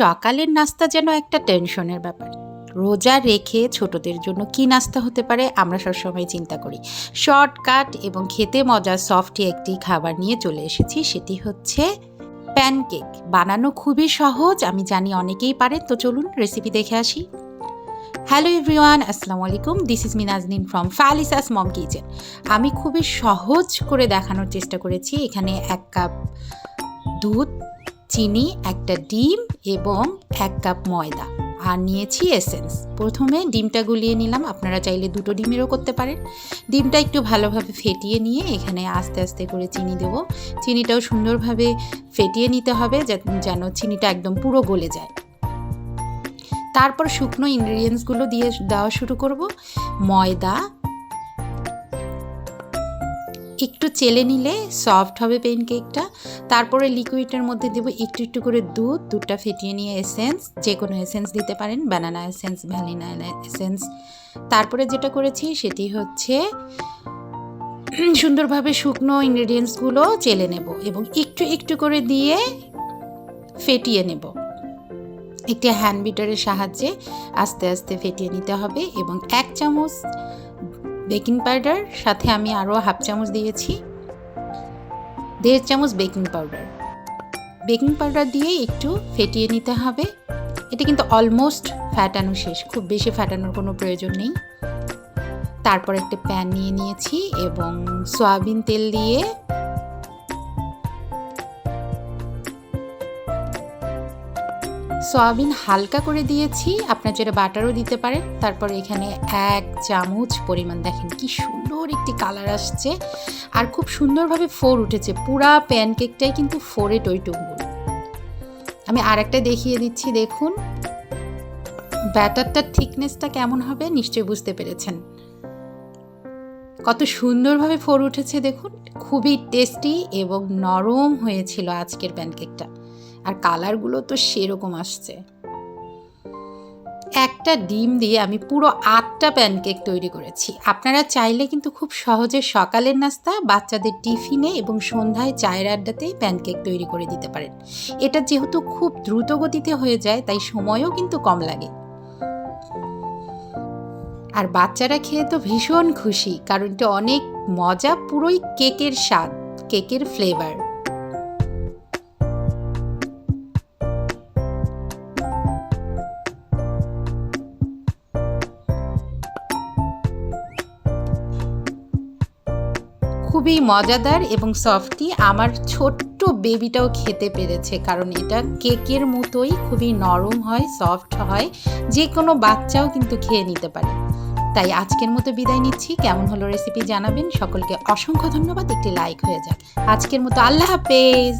সকালের নাস্তা যেন একটা টেনশনের ব্যাপার। রোজা রেখে ছোটদের জন্য কি নাস্তা হতে পারে আমরা সবসময় চিন্তা করি। শর্টকাট এবং খেতে মজার সফটি একটি খাবার নিয়ে চলে এসেছি, সেটি হচ্ছে প্যানকেক। বানানো খুবই সহজ, আমি জানি অনেকেই পারে তো চলুন রেসিপি দেখে আসি। হ্যালো এভরিওয়ান আসসালামু আলাইকুম this is Minaznin from Felicious mom kitchen আমি খুবই সহজ করে দেখানোর চেষ্টা করেছি, এখানে এক কাপ দুধ চিনি, একটা ডিম এবং এক কাপ ময়দা। আর নিয়েছি এসেন্স। প্রথমে ডিমটা গুলিয়ে নিলাম। আপনারা চাইলে দুটো ডিমেরও করতে পারেন। ডিমটা একটু ভালোভাবে ফেটিয়ে নিয়ে এখানে আস্তে আস্তে করে চিনি দেব। চিনিটাও সুন্দরভাবে ফেটিয়ে নিতে হবে যেন চিনিটা একদম পুরো গলে যায়। তারপর শুকনো ইনগ্রিডিয়েন্টসগুলো দিয়ে দেওয়া শুরু করব। ময়দা একটু চেলে নিলে সফট হবে পেন কেকটা তারপরে লিকুইডের মধ্যে দেবো একটু একটু করে দুধ। দুধটা ফেটিয়ে নিয়ে এসেন্স যে কোনো এসেন্স দিতে পারেন। ব্যানানা এসেন্স ভ্যালিনা এসেন্স তারপরে যেটা করেছি সেটি হচ্ছে সুন্দরভাবে শুকনো ইনগ্রেডিয়েন্টসগুলো চেলে নেব এবং একটু একটু করে দিয়ে ফেটিয়ে নেব। একটি হ্যান্ড বিটারের সাহায্যে আস্তে আস্তে ফেটিয়ে নিতে হবে এবং এক চামচ বেকিং পাউডার, সাথে আমি আরও হাফ চামচ দিয়েছি। দেড় চামচ বেকিং পাউডার। বেকিং পাউডার দিয়ে একটু ফেটিয়ে নিতে হবে। এটা কিন্তু অলমোস্ট ফ্যাটানো শেষ, খুব বেশি ফ্যাটানোর কোনো প্রয়োজন নেই। তারপর একটা প্যান নিয়ে নিয়েছি এবং সয়াবিন তেল দিয়ে সয়াবিন হালকা করে দিয়েছি। আপনার যেটা বাটারও দিতে পারেন তারপর এখানে এক চামচ পরিমাণ, দেখেন কি সুন্দর একটি কালার আসছে। আর খুব সুন্দরভাবে ফোর উঠেছে। পুরা প্যানকেকটাই কিন্তু ফোরে টইটুম্বুল আমি আর একটা দেখিয়ে দিচ্ছি, দেখুন। ব্যাটারটার থিকনেসটা কেমন হবে নিশ্চয়ই বুঝতে পেরেছেন। কত সুন্দরভাবে ফোর উঠেছে, দেখুন। খুবই টেস্টি এবং নরম হয়েছিল আজকের প্যানকেকটা। আর কালারগুলো তো সেরকম আসছে। একটা ডিম দিয়ে আমি পুরো আটটা প্যানকেক তৈরি করেছি। আপনারা চাইলে কিন্তু খুব সহজে সকালের নাস্তা, বাচ্চাদের টিফিনে এবং সন্ধ্যায় চায়ের আড্ডাতে প্যানকেক তৈরি করে দিতে পারেন। এটা যেহেতু খুব দ্রুত গতিতে হয়ে যায়, তাই সময়ও কিন্তু কম লাগে। আর বাচ্চারা খেয়ে তো ভীষণ খুশি, কারণ এটা অনেক মজা, পুরোই কেকের স্বাদ, কেকের ফ্লেভার। খুবই মজাদার এবং সফটি আমার ছোট্ট বেবিটাও খেতে পেরেছে, কারণ এটা কেকের মতোই খুবই নরম হয় সফট হয়। যে কোনো বাচ্চাও কিন্তু খেয়ে নিতে পারে। তাই আজকের মতো বিদায় নিচ্ছি। কেমন হলো রেসিপি জানাবেন? সকলকে অসংখ্য ধন্যবাদ। একটি লাইক হয়ে যাক। আজকের মতো আল্লাহ হাফেজ!